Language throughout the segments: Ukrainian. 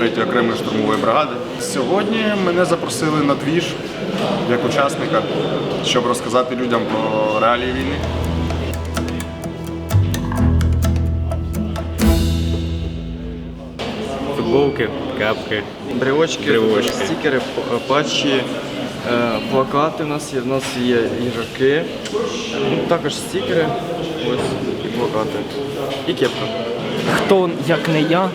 військовослужбовець 3-ї окремої штурмової бригади. Сьогодні мене запросили на двіж як учасника, щоб розказати людям про реалії війни. Футболки, кепки. Брелочки, Брелочки. стікери, патчі, е, плакати у нас є, в нас є ігроки, ну, також стікери, ось і плакати. І кепка. Хто, як не я,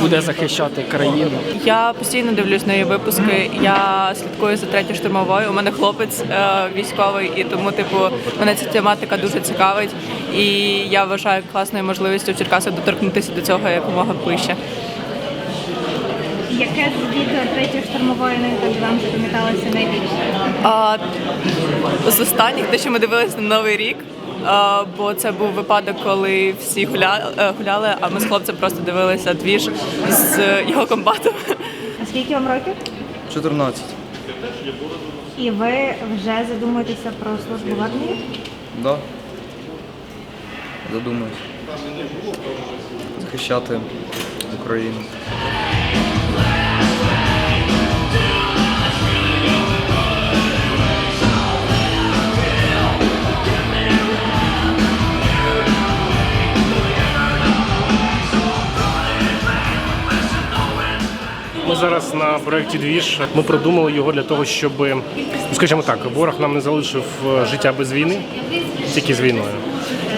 буде захищати країну. Я постійно дивлюсь нові випуски. Я слідкую за третьою штурмовою. У мене хлопець е, військовий, і тому, типу, мене ця тематика дуже цікавить. І я вважаю класною можливістю в Черкасах доторкнутися до цього якомога ближче. Яке з відео третьої штурмової новинки вам запам'яталося найбільше? А, з останніх, те, що ми дивилися на новий рік. Бо це був випадок, коли всі гуляли, е, гуляли, а ми з хлопцем просто дивилися двіж з його комбатом. А скільки вам років? 14. І ви вже задумуєтеся про службу в армії? Да. Задумаюсь. Захищати Україну. Зараз на проєкті Двіж. Ми продумали його для того, щоб, ну, скажімо так, ворог нам не залишив е, життя без війни, тільки з війною.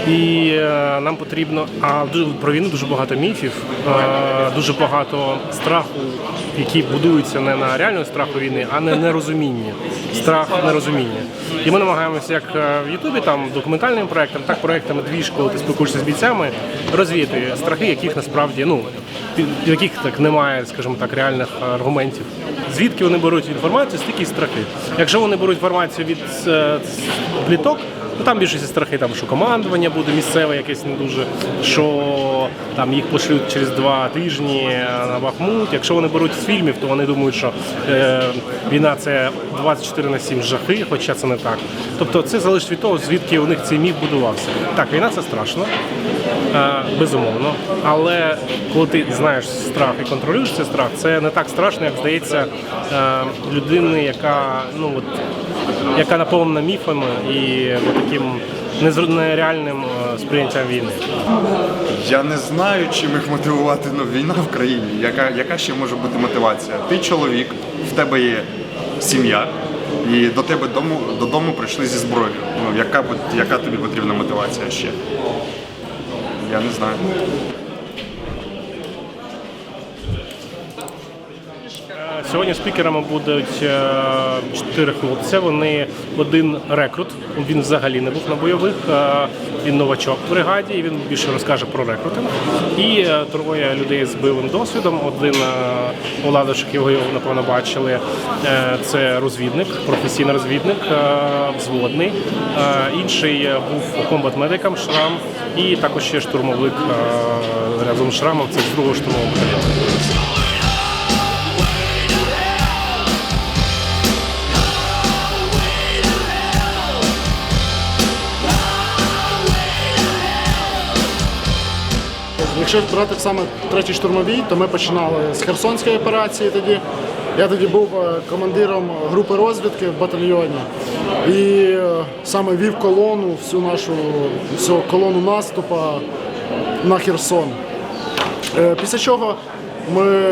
І е, нам потрібно, а про війну дуже багато міфів, е, дуже багато страху, які будуються не на реальному страху війни, а на нерозумінні. Страх нерозуміння. І ми намагаємося як е, в Ютубі, там документальним проектом, так проектами двіж, коли ти спілкуєшся з бійцями, розвіяти страхи, яких насправді ну яких так немає, скажімо так, реальних аргументів. Звідки вони беруть інформацію, стільки й страхи. Якщо вони беруть інформацію від е, то там більшість страхи, там що командування буде місцеве, якесь не дуже, що там їх пошлють через два тижні на Бахмут. Якщо вони беруть з фільмів, то вони думають, що е, війна це 24 на 7 жахи, хоча це не так. Тобто це залежить від того, звідки у них цей міф будувався. Так, війна це страшно, е, безумовно. Але коли ти знаєш страх і контролюєш цей страх, це не так страшно, як здається е, людини, яка ну от яка наповнена міфами і таким нереальним е, сприйняттям війни. Я не знаю, чим їх мотивувати. Ну, війна в країні. Яка, яка ще може бути мотивація? Ти чоловік, в тебе є сім'я, і до тебе дому, додому прийшли зі зброєю. Ну, яка, яка тобі потрібна мотивація ще? Я не знаю. Сьогодні спікерами будуть е, чотири хлопця. Вони один рекрут. Він взагалі не був на бойових. е, Він новачок в бригаді. і Він більше розкаже про рекрутинг. І е, троє людей з бойовим досвідом. Один Оладушек, його його напевно бачили. Це розвідник, професійний розвідник, взводний. Інший був комбат-медиком Шрам, і також ще штурмовик разом з Шрамом. Це з другого штурмового Якщо брати саме третій штурмовій, то ми починали з Херсонської операції тоді. Я тоді був е, командиром групи розвідки в батальйоні і е, саме вів колону, всю нашу всю колону наступу на Херсон. Е, Після чого ми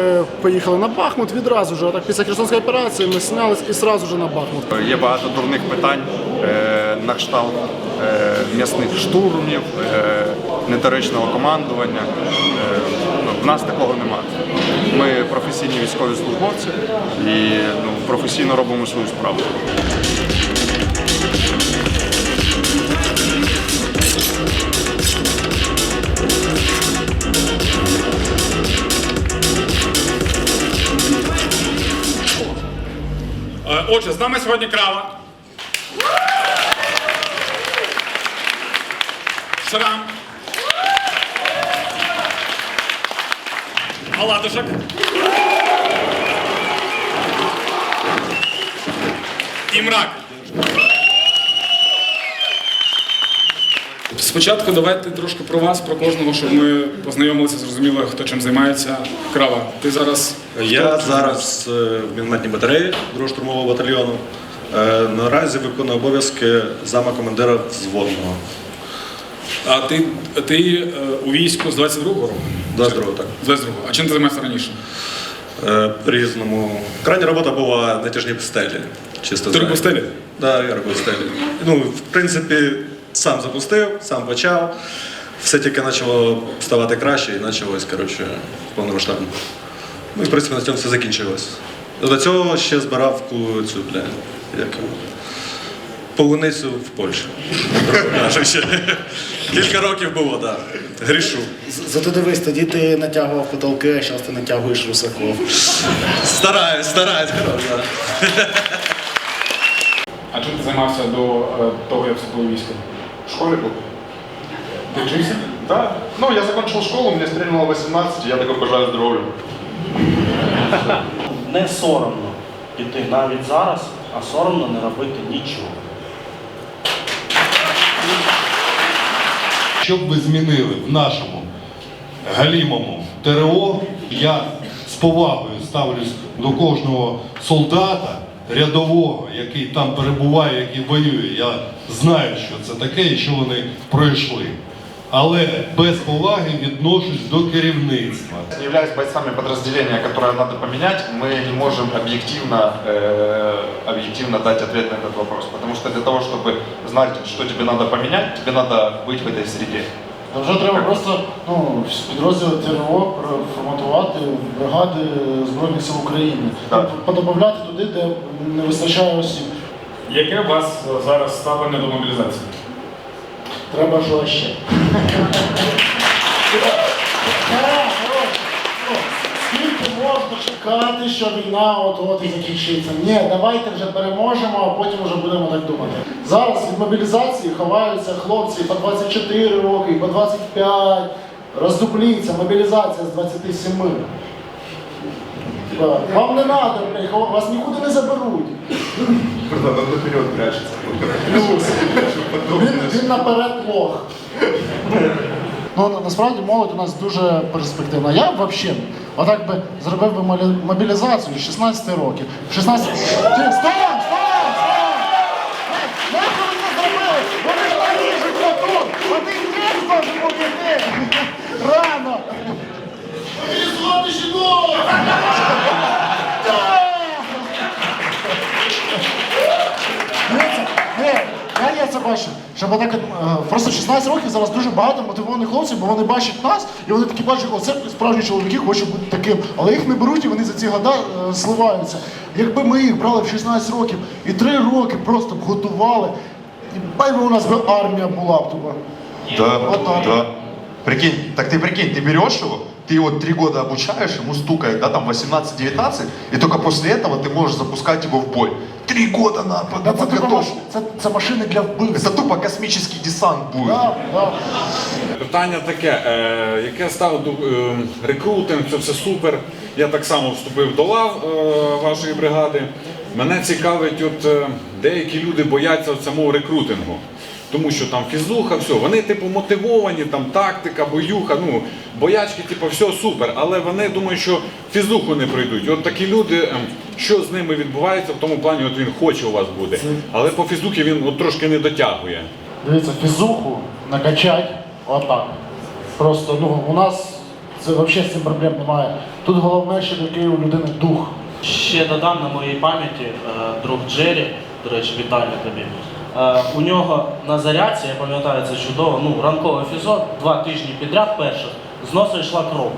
поїхали на Бахмут відразу ж. Так після Херсонської операції ми снялись і одразу ж на Бахмут. Є багато дурних питань на кшталт м'ясних штурмів, недоречного командування. Е, ну, в нас такого немає. Ми професійні військові службовці і ну, професійно робимо свою справу. Е, Отже, з нами сьогодні крава. Шрам. Аладушек. І мрак. Спочатку давайте трошки про вас, про кожного, щоб ми познайомилися, зрозуміли, хто чим займається. Крава, ти зараз Я зараз е, в мінометній батареї 2 штурмового батальйону. Е, Наразі виконую обов'язки зама командира взводного. А ти, ти е, у війську з 22-го року? 22-го, так. З 22-го. А чим ти займався раніше? Е, По-різному. Крайня робота була натяжні стелі. Чисто Ти робив стелі? Так, я робив стелі. Ну, в принципі, сам запустив, сам почав. Все тільки почало ставати краще і почалось, коротше, повномасштабно. Ну і в принципі на цьому все закінчилось. До цього ще збирав цю, бля, як полуницю в ще. Кілька років було, так. Грішу. Зато дивись, тоді ти натягував потолки, а зараз ти натягуєш русаков. Стараюсь, стараюсь, коротше. А чим ти займався до е, того, як вступив військо? В школе был? Ти вчився? Да. Ну, я закончил школу, мне стрельнуло 18, я такой бажаю здоров'я. Не соромно піти навіть зараз, а соромно не робити нічого. Що б ви змінили в нашому галімому ТРО, я з повагою ставлюсь до кожного солдата рядового, який там перебуває, який воює. Я знаю, що це таке і що вони пройшли Але без поваги відношусь до керівництва. Являясь бойцами подразделения, которое надо поменять, мы не можем объективно, э, объективно дать ответ на этот вопрос. Потому что для того, чтобы знать, что тебе надо поменять, тебе надо быть в этой среде. Та вже треба просто ну, підрозділи ТРО форматувати в бригади Збройних сил України. Так. Подобавляти туди, де не вистачає осіб. Яке у вас е, зараз ставлення до мобілізації? Треба жорстче. Скільки можна чекати, що війна от-от і закінчиться? Ні, давайте вже переможемо, а потім вже будемо так думати. Зараз від мобілізації ховаються хлопці по 24 роки, по 25. Роздупліться, мобілізація з 27. Так. Вам не треба, вас нікуди не заберуть. наперед прячется. Плюс. Він, він наперед лох. Ну, на- насправді молодь у нас дуже перспективна. Я б взагалі, отак би зробив би мобі- мобілізацію з 16 років. В 16... Ти, Стоп! Стоп! Стоп! Нахуй ви це зробили? Вони ж наріжуть отут! Один текст може бути! Рано! Мобілізувати жінок! Я, я це бачу. Щоб отак, от, е, просто 16 років зараз дуже багато мотивованих хлопців, бо вони бачать нас, і вони такі бачать, оце справжні чоловіки хочуть бути таким. Але їх не беруть і вони за ці года е, сливаються. Якби ми їх брали в 16 років і 3 роки просто б готували, і бай би у нас би армія була б туди. Да, Вот так. да. Прикинь, так ты прикинь, ты берешь его, ты его три года обучаешь, ему стукает, да, там 18-19, и только после этого ты можешь запускать его в бой. Три года на, под- Та на це, тупо маш- подготовку. це, це машини для вбивств. Это тупо космический десант будет. Да, да. Питання таке, е, яке стало до е, рекрутинг, це все супер. Я так само вступив до лав е, вашої бригади. Мене цікавить, от е, деякі люди бояться от самого рекрутингу. Тому що там фізуха, все, вони типу мотивовані, там тактика, боюха, ну боячки, типу, все супер, але вони думають, що фізуху не пройдуть. І От такі люди, ем, що з ними відбувається в тому плані, от він хоче у вас бути, але по фізухі він от трошки не дотягує. Дивіться, фізуху накачать отак. Просто ну, у нас це взагалі з цим проблем немає. Тут головне, щоб який у людини дух. Ще додам на моїй пам'яті е, друг Джері, до речі, вітання тобі. Е, У нього на зарядці, я пам'ятаю це чудово, ну, ранковий фізо, два тижні підряд перших, з носа йшла кров.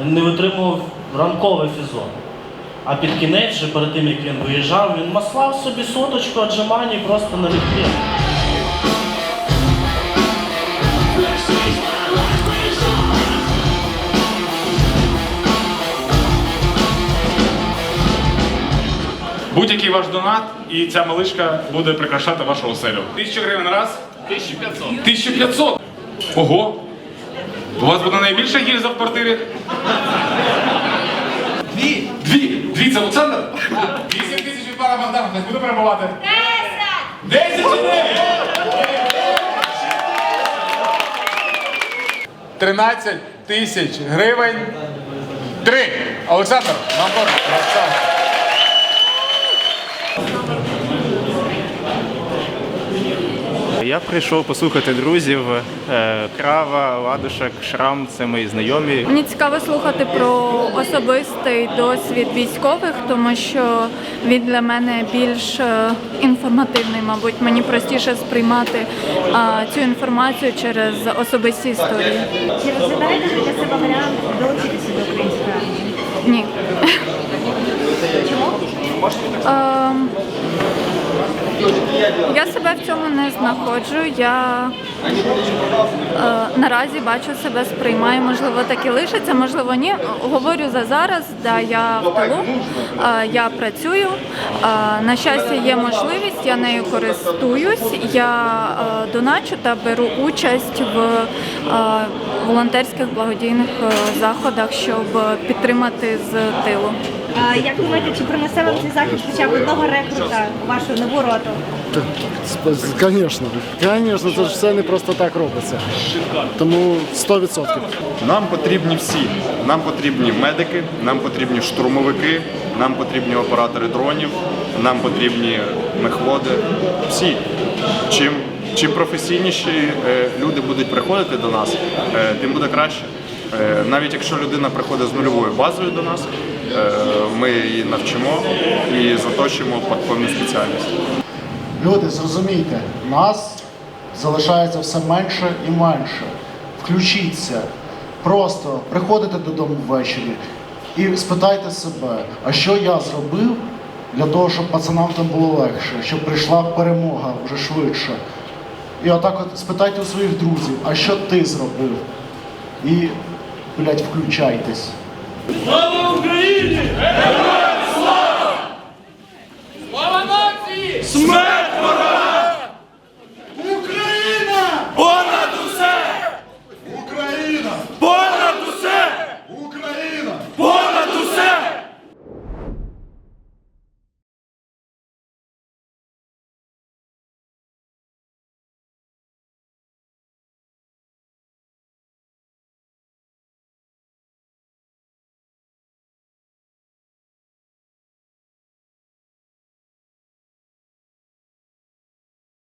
Він не витримував ранковий фізо. А під кінець, вже перед тим як він виїжджав, він маслав собі соточку отжимань просто на літки. Будь-який ваш донат, і ця малишка буде прикрашати вашу оселю. Тисяча гривень раз. 1500. 1500. Ого. У вас буде найбільша гільза в квартирі? Дві. Дві. Дві це Олександр? Вісім тисяч від пана Богдана. Хтось буде перебувати? Десять. Десять дев'ять? 13 тисяч гривень. Три. Олександр, вам Олександр. Я прийшов послухати друзів. Е, Крава, Ладушек, Шрам це мої знайомі. Мені цікаво слухати про особистий досвід військових, тому що він для мене більш е, інформативний, мабуть. Мені простіше сприймати цю інформацію через особисті історії. Чи розглядаєте для себе варіант долучитися до української армії? Ні. Чому? Я себе в цьому не знаходжу. Я е, наразі бачу себе, сприймаю, можливо, так і лишиться, можливо, ні. Говорю за зараз, да, я в тилу, е, я працюю. Е, на щастя, є можливість, я нею користуюсь. Я е, доначу та беру участь в е, волонтерських благодійних е, заходах, щоб підтримати з тилу. Як думаєте, чи принесе вам цей захід хоча б одного рекрута у вашу нову роту? Звісно, звісно, це ж все не просто так робиться. Тому 100%. Нам потрібні всі. Нам потрібні медики, нам потрібні штурмовики, нам потрібні оператори дронів, нам потрібні мехводи. Всі. Чим, чим професійніші е, люди будуть приходити до нас, е, тим буде краще. Е, навіть якщо людина приходить з нульовою базою до нас, ми її навчимо і заточимо під певну спеціальність. Люди, зрозумійте, нас залишається все менше і менше. Включіться. Просто приходите додому ввечері і спитайте себе, а що я зробив для того, щоб пацанам там було легше, щоб прийшла перемога вже швидше. І отак от спитайте у своїх друзів, а що ти зробив? І, блядь, включайтесь. Слава Україні! Героям слава! Слава нації! Смерть!